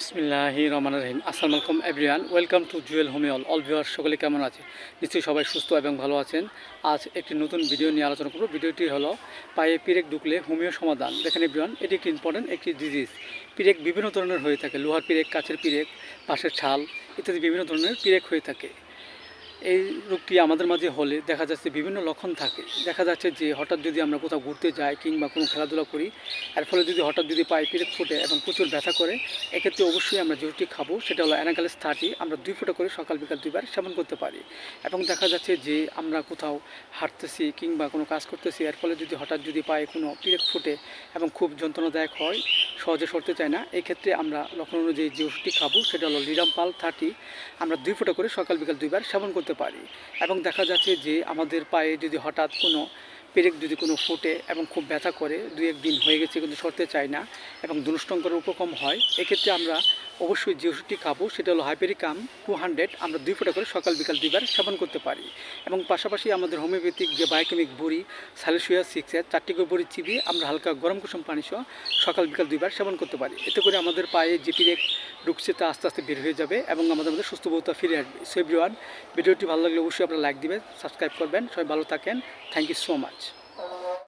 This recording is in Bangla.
বিসমিল্লাহি রহমান রহিম। আসসালামু আলাইকুম এভরিওয়ান ওয়েলকাম টু জুয়েল হোমিওল অল ভিউয়ার সকলে কেমন আছে নিশ্চয়ই সবাই সুস্থ এবং ভালো আছেন। আজ একটি নতুন ভিডিও নিয়ে আলোচনা করব। ভিডিওটি হলো পায়ে পিরেক ঢুকলে হোমিও সমাধান। দেখেন এভরিওয়ান এটি একটি ইম্পর্টেন্ট একটি ডিজিজ পিরেক বিভিন্ন ধরনের হয়ে থাকে। লোহার পিরেক কাছের পিরেক, পাশের ছাল ইত্যাদি বিভিন্ন ধরনের পিরেক হয়ে থাকে। এই রোগটি আমাদের মাঝে হলে দেখা যাচ্ছে বিভিন্ন লক্ষণ থাকে। দেখা যাচ্ছে যে হঠাৎ যদি আমরা কোথাও ঘুরতে যাই কিংবা কোনো খেলাধুলা করি, এর ফলে যদি হঠাৎ যদি পায়ে পিরেক ফুটে এবং প্রচুর ব্যথা করে, এক্ষেত্রে অবশ্যই আমরা যেটি খাব সেটা হলো অ্যানাকালেস থার্টি। আমরা দুই ফোঁটা করে সকাল বিকাল দুইবার সেবন করতে পারি। এবং দেখা যাচ্ছে যে আমরা কোথাও হাঁটতেছি কিংবা কোনো কাজ করতেছি, এর ফলে যদি হঠাৎ যদি পায়ে কোনো পিরেক ফুটে এবং খুব যন্ত্রণাদায়ক হয় সহজে সরতে চায় না। এই ক্ষেত্রে আমরা লক্ষণ অনুযায়ী যে ওষুধটি খাব সেটা হলো লিরামপাল থার্টি। আমরা দুই ফোঁটা করে সকাল বিকাল দুইবার সেবন করতে পারি। এবং দেখা যাচ্ছে যে আমাদের পায়ে যদি হঠাৎ কোনো পেরেক যদি কোনো ফুটে এবং খুব ব্যথা করে, দুই একদিন হয়ে গেছে কিন্তু সরতে চায় না এবং দুষ্টঙ্কর উপকম হয়, এক্ষেত্রে আমরা অবশ্যই যে ওষুধটি খাব সেটা হলো হাইপেরিকাম টু হান্ড্রেড, আমরা দুই ফোঁটা করে সকাল, বিকাল দুইবার সেবন করতে পারি। এবং পাশাপাশি আমাদের হোমিওপ্যাথিক যে বায়োকেমিক বড়ি স্যালিসিয়া সিক্সের চারটি করে বড়ি চিবিয়ে আমরা হালকা গরম কুসুম পানি সহ সকাল, বিকাল দুইবার সেবন করতে পারি। এতে করে আমাদের পায়ে যে পিরেক ঢুকছে তা আস্তে আস্তে বের হয়ে যাবে এবং আমাদের মধ্যে সুস্থ বোধতা ফিরে আসবে। সো এভরিওয়ান ভিডিওটি ভালো লাগলে অবশ্যই আপনারা লাইক দিবেন সাবস্ক্রাইব করবেন। সবাই ভালো থাকেন। Thank you so much